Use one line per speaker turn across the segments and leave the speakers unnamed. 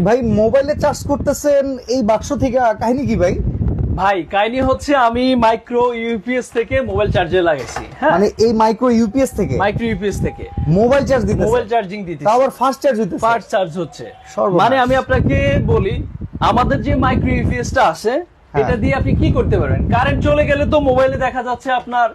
ভাই মোবাইলে চার্জ করতেছেন এই বাক্স থেকে কাহিনী কি ভাই?
ভাই কাহিনী হচ্ছে আমি মাইক্রো ইউপিএস থেকে মোবাইল চার্জে লাগাইছি হ্যাঁ?
মানে এই মাইক্রো ইউপিএস থেকে?
মাইক্রো ইউপিএস থেকে।
মোবাইল চার্জ দিতে
মোবাইল চার্জিং দিতে
আবার ফাস্ট চার্জ হইতেছে?
ফাস্ট চার্জ হচ্ছে। মানে আমি আপনাকে বলি আমাদের যে মাইক্রো ইউপিএসটা আছে
হ্যাঁ।
এটা দিয়ে আপনি কি করতে পারবেন কারেন্ট চলে গেলে তো মোবাইলে দেখা যাচ্ছে আপনার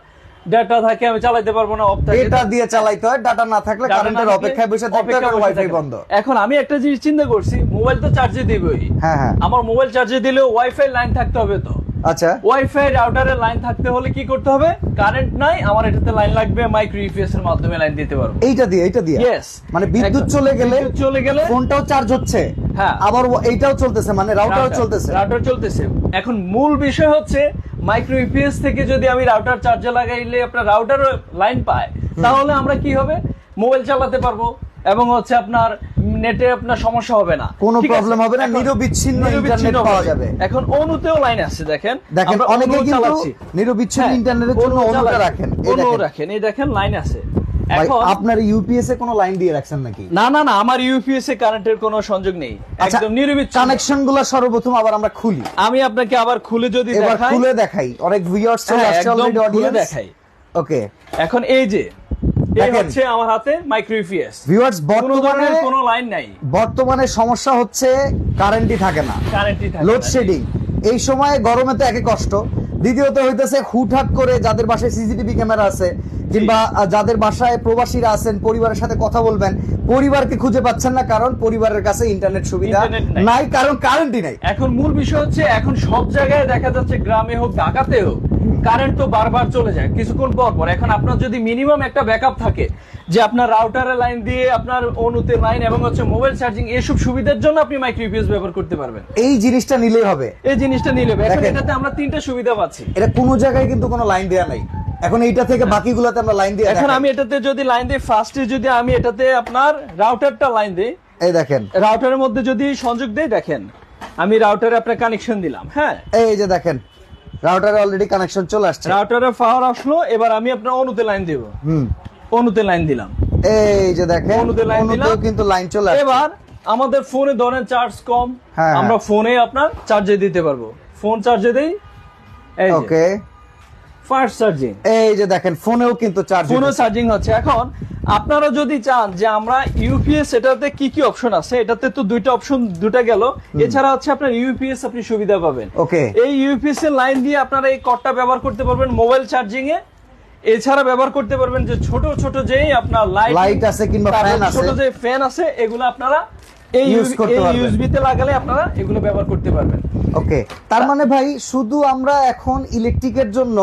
ডাটা থাকে আমি চালাতে পারব না অফ থাকে।
এটা দিয়ে চালাইতে হয় ডাটা না থাকলে কারেন্টের অপেক্ষায় বসে থাকতে হয় ওয়াইফাই বন্ধ।
এখন আমি একটা জিনিস চিন্তা করছি মোবাইল তো চার্জে দিবেই।
হ্যাঁ হ্যাঁ।
আমার মোবাইল চার্জে দিলেও ওয়াইফাই লাইন থাকতে হবে তো।
আচ্ছা।
ওয়াইফাই রাউটারের লাইন থাকতে হলে কি করতে হবে? কারেন্ট নাই আমার এটাতে লাইন লাগবে মাইক্রো ইউপিএস এর মাধ্যমে লাইন দিতে পারব।
এইটা দিয়ে এইটা দিয়ে. মানে বিদ্যুৎ চলে গেলে
বিদ্যুৎ চলে গেলে
ফোনটাও চার্জ হচ্ছে
হ্যাঁ।
আবার এইটাও চলতেছে মানে রাউটারও চলতেছে।
রাউটার চলতেছে। এখন মূল বিষয় হচ্ছে মাইক্রো ইপিএস থেকে যদি আমি রাউটার চার্জে লাগাইলে আপনার রাউটার লাইন পায় তাহলে আমরা কি হবে? মোবাইল চালাতে পারব এবং হচ্ছে আপনার নেটে আপনার সমস্যা হবে না।
কোনো প্রবলেম হবে না, নিরবিচ্ছিন্ন ইন্টারনেট পাওয়া যাবে।
এখন অনুতেও লাইন আছে দেখেন।
দেখেন অনেকে কিন্তু নিরবিচ্ছিন্ন
হ্যাঁ,
ইন্টারনেটের জন্য
অনুও
অনুটা রাখেন। অনু
রাখেন এই দেখেন লাইন আছে।
ভাই, আপনার ইউপিএস এ কোনো লাইন দিয়ে রাখছেন নাকি?
না না না আমার ইউপিএস এ কারেন্টের কোনো সংযোগ নেই।
আচ্ছা
একদম নিরবিচ্ছিন্ন।
কানেকশনগুলো সর্বপ্রথম আবার আমরা খুলি।
আমি আপনাকে আবার খুলে যদি
এবার খুলে দেখাই। অনেক ভিউয়ার্স চলে
হ্যাঁ,
আসছে অলরেডি অডিয়েন্স
দেখাই।
ওকে
এখন এই যে এই হচ্ছে আমার হাতে মাইক্রো ইউপিএস
ভিউয়ার্স বর্তমানে
কোনো লাইন নাই।
বর্তমানে সমস্যা হচ্ছে কারেন্টই থাকে না।
কারেন্টই থাকে
লোড। শেডিং এই সময় গরমে তো একে কষ্ট। দ্বিতীয়ত হইতেছে হুটহাট করে যাদের বাসায় সিসিটিভি ক্যামেরা আছে কিংবা যাদের বাসায় প্রবাসীরা আছেন পরিবারের সাথে কথা বলবেন পরিবারকে খুঁজে পাচ্ছেন না কারণ পরিবারের কাছে ইন্টারনেট সুবিধা
নাই।
কারণ কারেন্টই নাই।
এখন মূল বিষয় হচ্ছে এখন সব জায়গায় দেখা যাচ্ছে গ্রামে হোক ঢাকাতে হোক কারেন্ট তো বারবার চলে যায় কিছুক্ষণ পর পর। এখন আপনার যদি মিনিমাম একটা ব্যাকআপ থাকে যে আপনার রাউটারের লাইন দিয়ে আপনার অনুতে লাইন এবং হচ্ছে মোবাইল চার্জিং এসব সুবিধার জন্য আপনি মাইক্রো ইউপিএস ব্যবহার করতে পারবেন।
এই জিনিসটা নিলেই হবে।
এই জিনিসটা নিলে হবে। এখন এটাতে আমরা তিনটা সুবিধা পাচ্ছি।
এটা কোনো জায়গায় কিন্তু কোনো লাইন দেয়া নাই। এখন এইটা থেকে বাকিগুলোতে আমরা লাইন দিয়ে
এখন আমি এটাতে যদি লাইন দিই ফার্স্টে যদি আমি এটাতে আপনার রাউটারটা লাইন দিই
এই দেখেন।
রাউটারের মধ্যে যদি সংযোগ দেই দেখেন আমি রাউটারে আপনার কানেকশন দিলাম হ্যাঁ?
এই যে দেখেন রাউটারে অলরেডি কানেকশন চলে আসছে।
রাউটারে পাওয়ার আসলো এবার আমি আপনার অনুতে লাইন দেব।
হুম।
অনুতে লাইন দিলাম।
এই যে দেখেন
অনুতে
অনুতেও
দিলাম।
কিন্তু লাইন চলে আসছে।
এবার আমাদের ফোনে ধরেন চার্জ কম
হ্যাঁ,
আমরা ফোনে আপনার চার্জে দিতে পারব। ফোন চার্জে দেই এই
ওকে
ফাস্ট চার্জিং।
এই যে দেখেন ফোনেও কিন্তু চার্জ
ফোনও চার্জিং হচ্ছে এখন আপনারা যদি চান যে আমরা ইউপিএস এটাতে কি কি অপশন আছে এটাতে তো দুইটা অপশন দুটা গেল। এছাড়া হচ্ছে আপনার ইউপিএস আপনি সুবিধা পাবেন।
ওকে।
এই ইউপিএস এর লাইন দিয়ে আপনারা এই কটটা ব্যবহার করতে পারবেন মোবাইল চার্জিং এ। এছাড়া ব্যবহার করতে পারবেন যে ছোট ছোট যেই আপনার লাইট
Light আছে কিংবা fan আছে।
ছোট যে ফ্যান আছে এগুলো আপনারা এই। ইউএসবি তে লাগালে আপনারা এগুলো ব্যবহার করতে পারবেন।
ওকে। তার মানে ভাই শুধু আমরা এখন ইলেকট্রিকের জন্য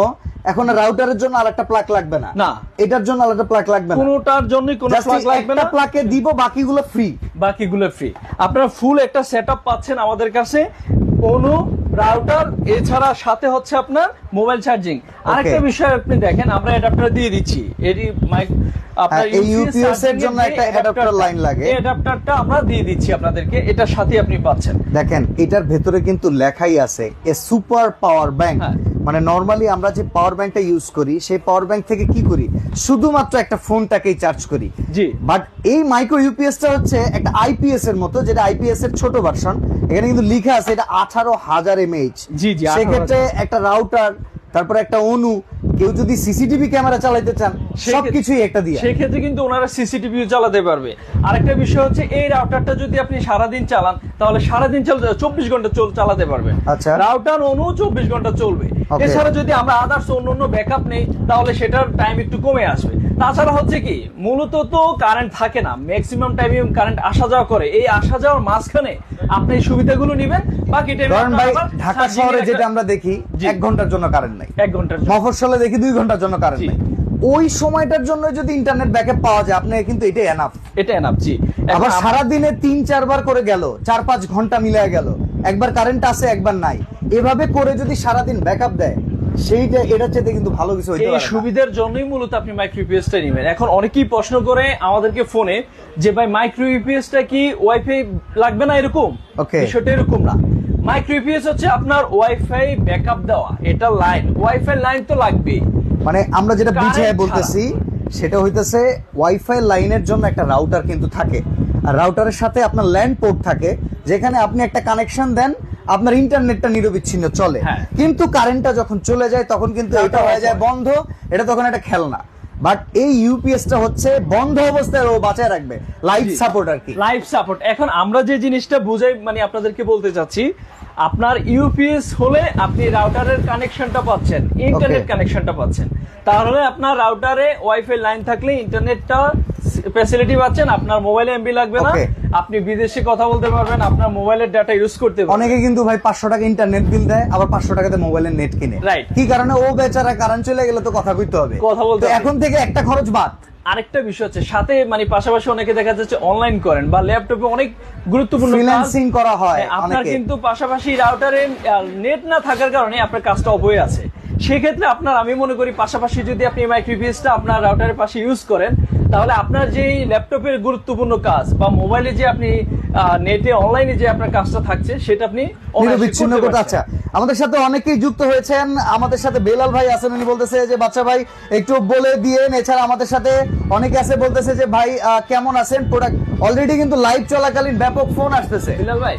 এখন রাউটারের জন্য আরেকটা প্লাগ লাগবে না।
না।
এটার জন্য আলাদা প্লাগ লাগবে না।
কোনোটার জন্য কোনো প্লাগ লাগবে না।
প্লাগে দিব বাকিগুলো ফ্রি
বাকিগুলো ফ্রি আপনারা ফুল একটা সেটআপ পাচ্ছেন আমাদের কাছে। অনু রাউটার এছাড়া সাথে হচ্ছে আপনার মোবাইল চার্জিং আরেকটা বিষয় আপনি দেখেন আমরা অ্যাডাপ্টার দিয়ে দিচ্ছি। এটি মাইক আপনার
হ্যাঁ, UPS এর জন্য একটা adapter line লাগে।
এই অ্যাডাপ্টারটা আমরা দিয়ে দিচ্ছি আপনাদেরকে এটার সাথে আপনি পাচ্ছেন।
দেখেন এটার ভেতরে কিন্তু লেখাই আছে এ সুপার পাওয়ার ব্যাংক। মানে নর্মালি আমরা যে পাওয়ার ব্যাংকটা ইউজ করি সেই পাওয়ার ব্যাংক থেকে কি করি? শুধুমাত্র একটা ফোনটাকেই চার্জ করি।
জি।
বাট এই মাইক্রো ইউপিএসটা হচ্ছে একটা আইপিএস এর মতো যেটা আইপিএস এর ছোট ভার্সন এখানে কিন্তু লিখা আছে এটা আঠারো হাজার এমএইচ
জি, জি,
সেক্ষেত্রে একটা রাউটার তারপরে একটা অনু কেউ যদি সিসিটিভি ক্যামেরা চালাইতে চান সবকিছুই একটা দিয়ে।
সেক্ষেত্রে কিন্তু ওনারা সিসিটিভি চালাতে পারবে। আরেকটা বিষয় হচ্ছে এই রাউটারটা যদি আপনি সারাদিন চালান তাহলে সারাদিন চব্বিশ ঘণ্টা চল চালাতে পারবে।
আচ্ছা।
রাউটার অনু চব্বিশ ঘণ্টা চলবে। এছাড়া যদি আমরা আদার্স অন্য অন্য ব্যাকআপ নেই তাহলে সেটার টাইম একটু কমে আসবে। তাছাড়া হচ্ছে কি মূলত তো কারেন্ট থাকে না ম্যাক্সিমাম টাইমে কারেন্ট আসা যাওয়া করে। এই আসা যাওয়ার মাঝখানে আপনি সুবিধাগুলো নেবেন বাকি
ঢাকা শহরে যেটা আমরা দেখি এক ঘণ্টার জন্য কারেন্ট নাই।
এক ঘণ্টার।
মফস্বলে দেখি দুই ঘণ্টার জন্য কারেন্ট নাই। ওই সময়টার জন্য যদি ইন্টারনেট ব্যাকআপ পাওয়া যায় আপনি কিন্তু এটা এনাফ
এটা এনাফ জি।
আবার সারা দিনে তিন চারবার করে গেল চার পাঁচ ঘণ্টা মিলে গেল। একবার কারেন্ট আছে একবার নাই। এভাবে করে যদি সারাদিন ব্যাকআপ দেয় সেইটা এটা চেয়ে কিন্তু ভালো কিছু হইতে পারে
সুবিধার জন্যই মূলত আপনি মাইক্রো ইউপিএসটা নেবেন। এখন অনেকেই প্রশ্ন করে আমাদেরকে ফোনে যে ভাই মাইক্রো ইউপিএসটা কি ওয়াইফাই লাগবে না এরকম. বিষয়টা এরকম না। মাইক্রো ইউপিএস হচ্ছে আপনার ওয়াইফাই ব্যাকআপ দেওয়া। এটা লাইন ওয়াইফাই লাইন তো লাগবেই।
মানে আমরা যেটা বুঝে বলতেছি সেটা হইতেছে ওয়াইফাই লাইনের জন্য একটা রাউটার কিন্তু থাকে। আর রাউটারের সাথে আপনার ল্যান্ড পোর্ট থাকে যেখানে আপনি একটা কানেকশন দেন আপনার ইন্টারনেটটা নিরবিচ্ছিন্ন চলে।
হ্যাঁ।
কিন্তু কারেন্টটা যখন চলে যায় তখন কিন্তু এটা হয়ে যায় বন্ধ এটা তখন একটা খেলনা। বাট এই ইউপিএসটা হচ্ছে বন্ধ অবস্থায় ও বাঁচায় রাখবে। লাইফ সাপোর্ট আর কি।
লাইফ সাপোর্ট এখন আমরা যে জিনিসটা বুঝাই মানে আপনাদেরকে বলতে চাচ্ছি আপনার ইউপিএস হলে আপনি রাউটারের কানেকশনটা পাচ্ছেন ইন্টারনেট. কানেকশনটা পাচ্ছেন। তাহলে আপনার রাউটারে ওয়াইফাই লাইন থাকলে ইন্টারনেটটা ফ্যাসিলিটি পাচ্ছেন আপনার মোবাইলে এমবি লাগবে না। আপনি বিদেশে কথা বলতে পারবেন আপনার মোবাইলের ডাটা ইউজ করতে পারবেন।
অনেকে কিন্তু ভাই পাঁচশো টাকা ইন্টারনেট বিল দেয় আবার পাঁচশো টাকাতে মোবাইলের নেট কিনে।
Right.
কি কারণে? ও বেচারা কারেন্ট চলে গেলে তো কথা কইতে হবে।
কথা বলতে
এখন থেকে একটা খরচ বাদ।
আরেকটা বিষয় হচ্ছে সাথে মানে পাশাপাশি অনেকে দেখা যাচ্ছে অনলাইন করেন বা ল্যাপটপে অনেক গুরুত্বপূর্ণ
ফ্রিল্যান্সিং করা হয়
হ্যাঁ, আপনার কিন্তু পাশাপাশি রাউটারে নেট না থাকার কারণে আপনার কাজটা অবয়ে আছে। সেক্ষেত্রে আপনার আমি মনে করি পাশাপাশি যদি আপনি মাইক্রোফিসটা আপনার রাউটারের পাশে ইউজ করেন তাহলে আপনার যেই ল্যাপটপের গুরুত্বপূর্ণ কাজ বা মোবাইলে যে আপনি নেটে অনলাইনে যে আপনার কাজটা থাকছে সেটা আপনি
নিরবিচ্ছিন্ন
করতে
করতে আচ্ছা। আমাদের সাথে অনেকেই যুক্ত হয়েছেন। আমাদের সাথে বেলাল ভাই আছেন উনি বলতেছে যে বাচ্চা ভাই একটু বলে দিয়েন। এছাড়া আমাদের সাথে অনেকে আছে বলতেছে যে ভাই কেমন আছেন? প্রোডাক্ট অলরেডি কিন্তু লাইভ চলাকালীন ব্যাপক ফোন আসতেছে।
বিলাল ভাই।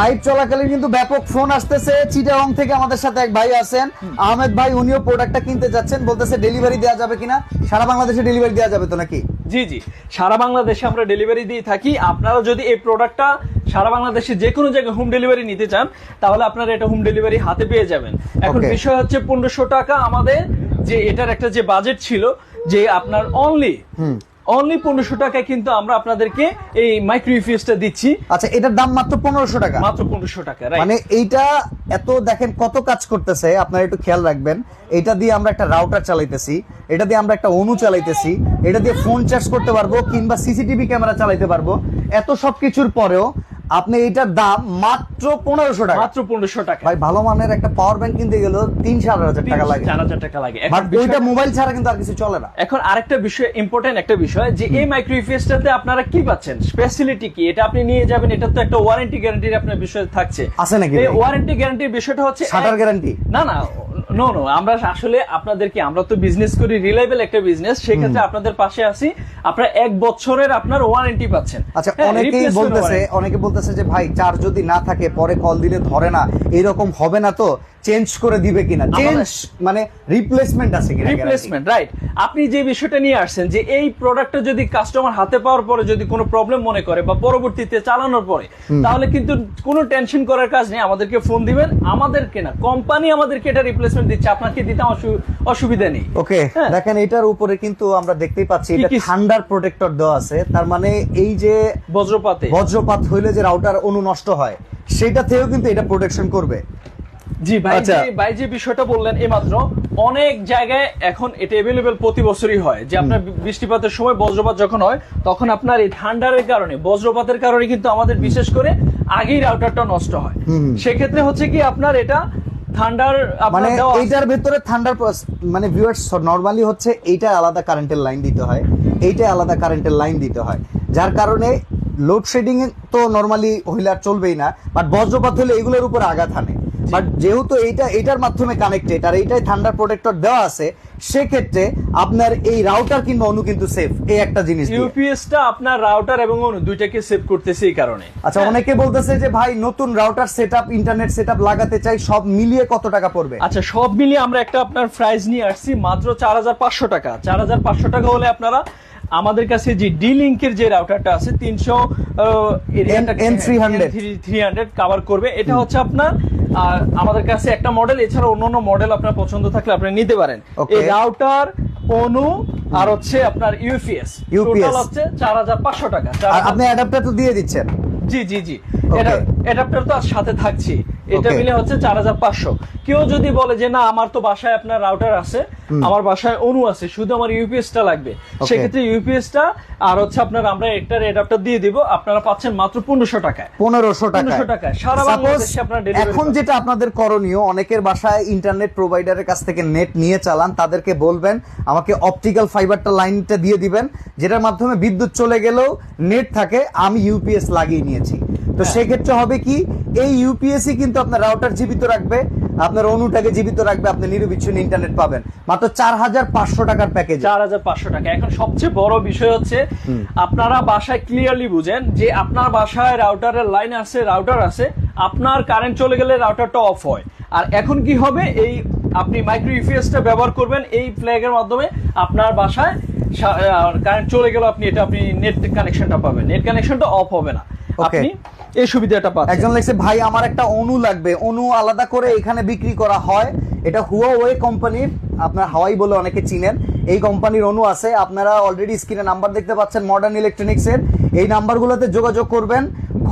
লাইভ চলাকালীন কিন্তু ব্যাপক ফোন আসতেছে। চিটাগং থেকে আমাদের সাথে এক ভাই আছেন। আহমেদ ভাই উনিও প্রোডাক্টটা কিনতে যাচ্ছেন। বলতেছে ডেলিভারি দেওয়া যাবে কিনা? সারা বাংলাদেশে ডেলিভারি দেওয়া যাবে তো নাকি?
জি জি। সারা বাংলাদেশে আমরা ডেলিভারি দিয়ে থাকি। আপনারা যদি এই প্রোডাক্টটা সারা বাংলাদেশে যে কোনো জায়গায় হোম ডেলিভারি নিতে চান তাহলে আপনারা এটা হোম ডেলিভারি হাতে পেয়ে যাবেন। এখন বিষয় হচ্ছে পনেরোশো টাকা আমাদের যে এটার একটা যে বাজেট ছিল যে আপনার অনলি
হুম।
অনলি পনেরোশো টাকায় কিন্তু আমরা আপনাদেরকে এই মাইক্রো ইউপিএসটা দিচ্ছি।
আচ্ছা এটার দাম মাত্র পনেরোশো টাকা।
মাত্র পনেরোশো টাকা
মানে এইটা এত দেখেন কত কাজ করতেছে আপনারা একটু খেয়াল রাখবেন। এটা দিয়ে আমরা একটা রাউটার চালাইতেছি এটা দিয়ে আমরা একটা অনু চালাইতেছি এটা দিয়ে ফোন চার্জ করতে পারব কিংবা সিসিটিভি ক্যামেরা চালাইতে পারব। এত সব কিছুর পরেও আপনি এটার দাম মাত্র পনেরোশো টাকা।
মাত্র পনেরোশো টাকা।
ভাই ভালো মানের একটা পাওয়ার ব্যাংক কিনতে গেল তিন চার হাজার টাকা লাগে।
চার হাজার টাকা লাগে।
বাট ওইটা মোবাইল ছাড়া কিন্তু আর কিছু চলে না।
এখন আরেকটা বিষয় ইম্পর্টেন্ট একটা বিষয় যে এই মাইক্রো ইউপিএসটাতে আপনারা কি পাচ্ছেন? স্পেশালিটি কি? এটা আপনি নিয়ে যাবেন এটা তো একটা ওয়ারেন্টি গ্যারান্টির আপনার বিষয় থাকছে।
আছে নাকি
এই ওয়ারেন্টি গ্যারান্টির বিষয়টা হচ্ছে
শাটার গ্যারান্টি
না না নো নো আমরা আসলে আপনাদেরকে আমরা তো বিজনেস করি রিলায়েবল একটা বিজনেস সেক্ষেত্রে আপনাদের পাশে আছি। আপনারা এক বছরের আপনার ওয়ারেন্টি পাচ্ছেন।
আচ্ছা
হ্যাঁ,
অনেকেই বলতেছে অনেকে বলতেছে যে ভাই চার্জ যদি না থাকে পরে কল দিলে ধরে না। এরকম হবে না তো? চেঞ্জ করে দিবে কিনা? চেঞ্জ মানে রিপ্লেসমেন্ট আছে কিনা
রিপ্লেসমেন্ট রাইট আপনি যে বিষয়টা নিয়ে আসছেন যে এই প্রোডাক্টটা যদি কাস্টমার হাতে পাওয়ার পরে যদি কোনো প্রবলেম মনে করে বা পরবর্তীতে চালানোর পরে তাহলে কিন্তু কোনো টেনশন করার কাজ নেই আমাদেরকে ফোন দিবেন। আমাদেরকে না কোম্পানি আমাদেরকে এটা রিপ্লেসমেন্ট দিচ্ছে আপনাকে দিতে অসুবিধা নেই
ওকে
হ্যাঁ।
দেখেন এটার উপরে কিন্তু আমরা দেখতেই পাচ্ছি এটা? ঠান্ডার প্রোটেক্টর দেওয়া আছে তার মানে এই যে
বজ্রপাতে
বজ্রপাত হইলে যে রাউটার অনু নষ্ট হয় সেটা থেকেও কিন্তু এটা প্রোটেকশন করবে
জি ভাই
আচ্ছা।
যে ভাই যে বিষয়টা বললেন এইমাত্র অনেক জায়গায় এখন এটা এভেলেবেল প্রতি বছরই হয় যে আপনার বৃষ্টিপাতের সময় বজ্রপাত যখন হয় তখন আপনার এই ঠান্ডারের কারণে বজ্রপাতের কারণে কিন্তু আমাদের বিশেষ করে আগেই রাউটারটা নষ্ট হয়
হুম।
সেক্ষেত্রে হচ্ছে কি আপনার এটা ঠান্ডার
মানে এইটার ভেতরে ঠান্ডার মানে ভিউয়ার্স নরমালি হচ্ছে এইটা আলাদা কারেন্টের লাইন দিতে হয় এইটা আলাদা কারেন্টের লাইন দিতে হয়। যার কারণে লোডশেডিং তো নরমালি হইলে আর চলবেই না বাট বজ্রপাত হলে এগুলোর উপর আঘাত হানে। বাট যেহেতু এইটা এইটার মাধ্যমে কানেক্টেড আর এইটাই ঠান্ডার প্রোটেক্টর দেওয়া আছে সেক্ষেত্রে আপনার এই রাউটার কিংবা অনু কিন্তু সেফ এই একটা জিনিস
ইউপিএসটা আপনার রাউটার এবং অনু দুইটাকে সেভ করতেছে এই কারণে।
আচ্ছা অনেকে বলতেছে যে ভাই নতুন রাউটার সেটআপ ইন্টারনেট সেটআপ লাগাতে চাই সব মিলিয়ে কত টাকা পড়বে?
আচ্ছা সব মিলিয়ে আমরা একটা আপনার প্রাইস নিয়ে আসছি মাত্র চার হাজার পাঁচশো টাকা। চার হাজার পাঁচশো টাকা হলে আপনারা আমাদের কাছে যে ডি লিঙ্কের যে রাউটারটা আছে তিনশো
N300
থ্রি হান্ড্রেড কাভার করবে। এটা হচ্ছে আপনার আহ, আমাদের কাছে একটা মডেল এছাড়া অন্য অন্য মডেল আপনার পছন্দ থাকলে আপনি নিতে পারেন. এই রাউটার অনু আর হচ্ছে আপনার ইউপিএস টোটাল হচ্ছে চার হাজার পাঁচশো টাকা।
আপনি অ্যাডাপ্টার তো দিয়ে দিচ্ছেন।
জি জি জি। এটা অ্যাডাপ্টার তো আর সাথে থাকছি এটা মিলে হচ্ছে চার হাজার পাঁচশো। কেউ যদি বলে যে না আমার তো বাসায় আপনার রাউটার আছে আমার বাসায় অনু আছে শুধু আমার ইউপিএস টা লাগবে। সেক্ষেত্রে ইউপিএস টা আর হচ্ছে আপনার আমরা একটা অ্যাডাপ্টার দিয়ে দিব আপনারা পাচ্ছেন মাত্র পনেরোশো টাকায়।
পনেরোশো টাকা
টাকায়। সারা বাংলাদেশে আপনারা
এখন যেটা আপনাদের করণীয় অনেকের বাসায় ইন্টারনেট প্রোভাইডারের কাছ থেকে নেট নিয়ে চালান তাদেরকে বলবেন আমাকে অপটিক্যাল ফাইবারটা লাইনটা দিয়ে দিবেন যেটার মাধ্যমে বিদ্যুৎ চলে গেলেও নেট থাকে আমি ইউপিএস লাগিয়ে নিয়েছি। তো
হ্যাঁ।
সেক্ষেত্রে হবে কি এই ইউপিএসই কিন্তু আপনার রাউটার জীবিত রাখবে আপনার অনুটাকে জীবিত রাখবে আপনি নিরবিচ্ছিন্ন ইন্টারনেট পাবেন। মাত্র চার হাজার পাঁচশো টাকার প্যাকেজ
চার হাজার পাঁচশো টাকা। এখন সবচেয়ে বড় বিষয় হচ্ছে আপনারা বাসায় ক্লিয়ারলি বুঝেন যে আপনার বাসায় রাউটারের লাইন আছে রাউটার আছে আপনার কারেন্ট চলে গেলে রাউটারটা অফ হয়। আর এখন কি হবে? এই আপনি মাইক্রো ইউপিএসটা ব্যবহার করবেন এই ফ্ল্যাগের মাধ্যমে আপনার বাসায় কারেন্ট চলে গেল আপনি এটা আপনি নেট কানেকশনটা পাবেন। নেট কানেকশনটা অফ হবে না. আপনি এই সুবিধাটা পাচ্ছেন।
একজন লিখছে ভাই আমার একটা অনু লাগবে। অনু আলাদা করে এখানে বিক্রি করা হয়। এটা হুয়াওয়ে কোম্পানির আপনার হাওয়াই বলে অনেকে চিনেন। এই কোম্পানির অনু আছে। আপনারা অলরেডি স্ক্রিনে নাম্বার দেখতে পাচ্ছেন মডার্ন ইলেকট্রনিক্স এর। এই নাম্বারগুলোতে যোগাযোগ করবেন।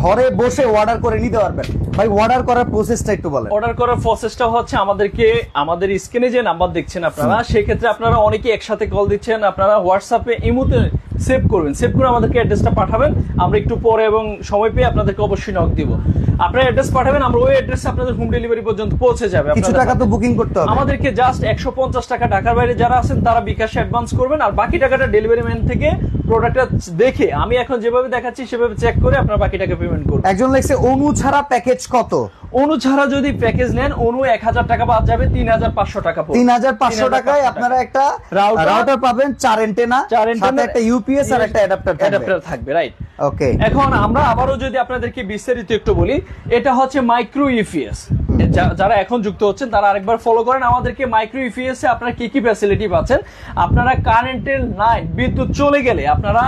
ঘরে বসে অর্ডার করে নিতে পারবেন। ভাই অর্ডার করার প্রসেসটা একটু বলেন।
অর্ডার করার প্রসেসটা হচ্ছে আমাদেরকে আমাদের স্ক্রিনে যে নাম্বার দেখছেন আপনারা সেক্ষেত্রে আপনারা অনেকে একসাথে কল দিচ্ছেন। আপনারা হোয়াটসঅ্যাপে ইমুতে সেভ করবেন। সেভ করে আমাদেরকে অ্যাড্রেসটা পাঠাবেন। আমরা একটু পরে এবং সময় পেয়ে আপনাদেরকে অবশ্যই নক দিব। আপনার অ্যাড্রেস পাঠাবেন আমরা ওই অ্যাড্রেসে আপনাদের হোম ডেলিভারি পর্যন্ত পৌঁছে যাবে।
কিছু টাকা তো বুকিং করতে হবে।
আমাদেরকে জাস্ট একশো পঞ্চাশ টাকা ঢাকার বাইরে যারা আছেন তারা বিকাশে অ্যাডভান্স করবেন। আর বাকি টাকাটা ডেলিভারি ম্যান থেকে প্রোডাক্টটা দেখে আমি এখন যেভাবে দেখাচ্ছি সেভাবে চেক করে আপনার বাকি টাকা পেমেন্ট করবেন।
একজন লিখছে অনু ছাড়া প্যাকেজ কত?
অনু ছাড়া যদি প্যাকেজ নেন অনু এক হাজার টাকা বাদ যাবে তিন হাজার পাঁচশো টাকা
তিন হাজার পাঁচশো টাকায় আপনারা একটা রাউটার পাবেন চার এন্টেনা
চার এন্টেনা
একটা ইউপিএস আর একটা অ্যাডাপ্টার থাকবে।
রাইট
ওকে
এখন আমরা আবারও যদি আপনাদেরকে বিস্তারিত একটু বলি এটা হচ্ছে মাইক্রো ইউপিএস যারা এখন যুক্ত হচ্ছেন তারা আরেকবার ফলো করেন আমাদেরকে মাইক্রো ইউপিএস এ আপনারা কি কি ফ্যাসিলিটি পাচ্ছেন আপনারা কারেন্টের লাইন বিদ্যুৎ চলে গেলে আপনারা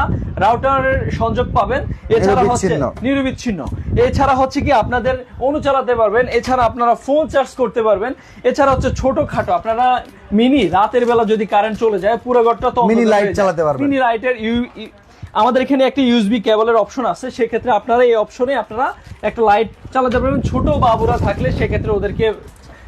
রাউটারের সংযোগ পাবেন এছাড়া হচ্ছে
নিরবিচ্ছিন্ন।
এছাড়া হচ্ছে কি আপনাদের অনু চালাতে পারবেন এছাড়া আপনারা ফোন চার্জ করতে পারবেন এছাড়া হচ্ছে ছোটখাটো আপনারা মিনি রাতের বেলা যদি কারেন্ট চলে যায় পুরো ঘরটা তো মিনি যায়।
চালাতে পারবেন।
মিনি লাইটের আমাদের এখানে একটা ইউএসবি কেবলের অপশন আছে। সেক্ষেত্রে আপনারা এই অপশনে আপনারা একটা লাইট চালাতে পারবেন। ছোট বাবুরা থাকলে সেক্ষেত্রে ওদেরকে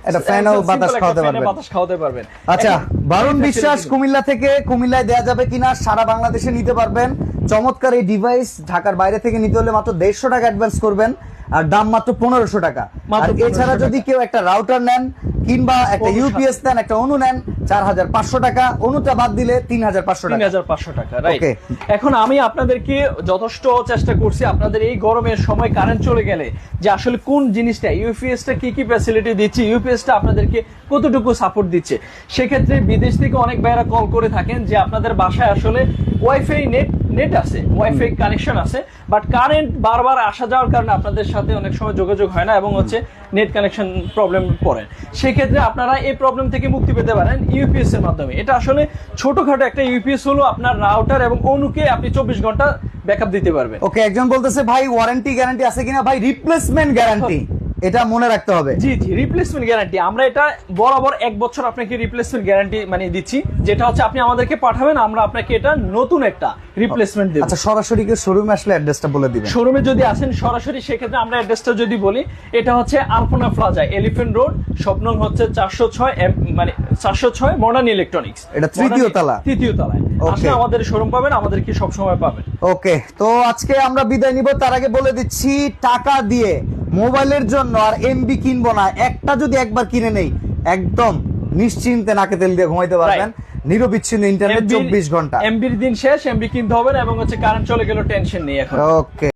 একটা ফ্যানও বাতাস খাওয়াতে পারবেন।
বাতাস খাওয়াতে পারবেন।
আচ্ছা বারুণ বিশ্বাস কুমিল্লা থেকে কুমিল্লায় দেয়া যাবে কিনা সারা বাংলাদেশে নিতে পারবেন। চমৎকার এই ডিভাইস ঢাকার বাইরে থেকে নিতে হলে মাত্র দেড়শো টাকা অ্যাডভান্স করবেন। আর দাম মাত্র পনেরোশো টাকা। আর এছাড়া যদি কেউ একটা রাউটার নেন কিংবা একটা ইউপিএস নেন একটা অনু নেন চার হাজার পাঁচশো টাকা অনুটা বাদ দিলে তিন হাজার পাঁচশো
তিন হাজার পাঁচশো টাকা রাইট এখন আমি আপনাদেরকে যথেষ্ট চেষ্টা করছি আপনাদের এই গরমের সময় কারেন্ট চলে গেলে যে আসলে কোন জিনিসটা ইউপিএস টা কি কি ফ্যাসিলিটি দিচ্ছে ইউপিএস টা আপনাদেরকে কতটুকু সাপোর্ট দিচ্ছে? সেক্ষেত্রে বিদেশ থেকে অনেক ভাইয়েরা কল করে থাকেন যে আপনাদের বাসায় আসলে ওয়াইফাই নেট নেট আছে ওয়াইফাই কানেকশন আছে বাট কারেন্ট বারবার আসা যাওয়ার কারণে আপনাদের সাথে অনেক সময় যোগাযোগ হয় না এবং হচ্ছে নেট কানেকশন প্রবলেম পড়েন সেক্ষেত্রে আপনারা এই প্রবলেম থেকে মুক্তি পেতে পারেন ইউপিএস এর মাধ্যমে। এটা আসলে ছোটখাটো একটা ইউপিএস হলো আপনার রাউটার এবং অনুকে আপনি চব্বিশ ঘণ্টা ব্যাকআপ দিতে পারবেন।
ওকে একজন বলতেছে ভাই ওয়ারেন্টি গ্যারান্টি আছে কিনা? ভাই রিপ্লেসমেন্ট গ্যারান্টি এটা মনে রাখতে হবে।
জি জি রিপ্লেসমেন্ট গ্যারান্টি আমরা এটা বরাবর এক বছর আপনাকে রিপ্লেসমেন্ট গ্যারান্টি মানে দিচ্ছি যেটা হচ্ছে আপনি আমাদেরকে পাঠাবেন আমরা আপনাকে এটা নতুন একটা রিপ্লেসমেন্ট দেব।
আচ্ছা সরাসরি কেউ শোরুমে আসলে অ্যাড্রেসটা বলে দিবেন?
শোরুমে যদি আসেন সরাসরি সেক্ষেত্রে আমরা অ্যাড্রেসটা যদি বলি এটা হচ্ছে আলপনা প্লাজা এলিফেন্ট রোড স্বপ্ন হচ্ছে চারশো ছয় মানে চারশো ছয় মডার্ন ইলেকট্রনিক্স
এটা তৃতীয় তলা।
তৃতীয় তলায়. আসলে আমাদের শোরুম পাবেন আমাদেরকে সবসময় পাবেন।
ওকে তো আজকে আমরা বিদায় নিব তার আগে বলে দিচ্ছি টাকা দিয়ে মোবাইলের জন্য আর এমবি কিনবো না একটা যদি একবার কিনে নেই একদম নিশ্চিন্তে নাকে তেল দিয়ে ঘুমাইতে পারবেন। নিরবিচ্ছিন্ন ইন্টারনেট চব্বিশ ঘণ্টা।
এমবির দিন শেষ এমবি কিনতে হবে না এবং হচ্ছে কারেন্ট চলে গেল টেনশন নেই এখন।
ওকে